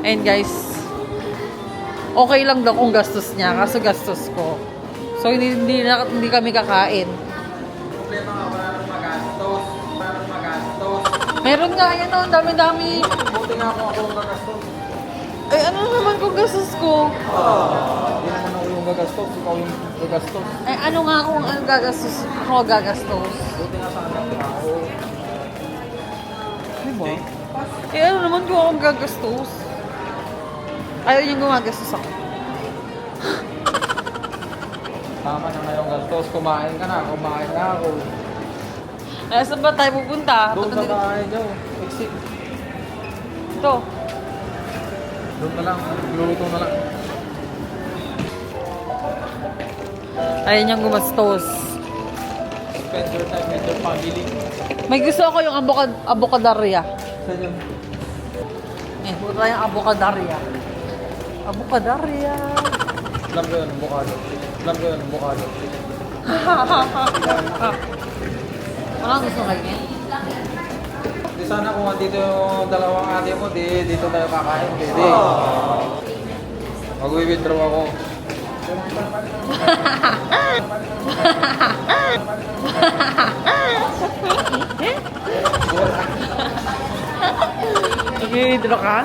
And guys, okay lang daw kung gastos niya, kaso gastos ko. So, hindi, hindi, na, hindi kami kakain. Problema nga, wala nang magastos. Wala nang magastos. Meron nga, yan o, ang dami-dami. Buti nga kung ako ang gagastos. Ay, ano naman kung gastos ko? Hindi naman ako yung gagastos. Ikaw yung gagastos. Ay, ano nga kung ang gagastos, ako gagastos? Buti nga sa anak ako. Di ba? Eh, ano naman kung ako gagastos? Ayaw niyang gumagastos ako. Tama na ngayong gastos. Kumain ka na. Kumain na ako. Ay, saan ba tayo pupunta? Doon Ba't sa nandito- bahay niyo. Exit. Ito. Doon na lang. Luluto na lang. Ayaw niyang gumastos. Spend your time with your family. May gusto ako yung abokad abokadarya. Saan yun? Eh, punta tayong abokadarya. Abokadarya. Alam ko yun, bukado. Alam ko yun, bukado. Wala gusto kayo Di sana kung andito yung dalawang ate mo, di dito tayo kakain. Pwede. Mag-withdraw ako. Nag-withdraw ka?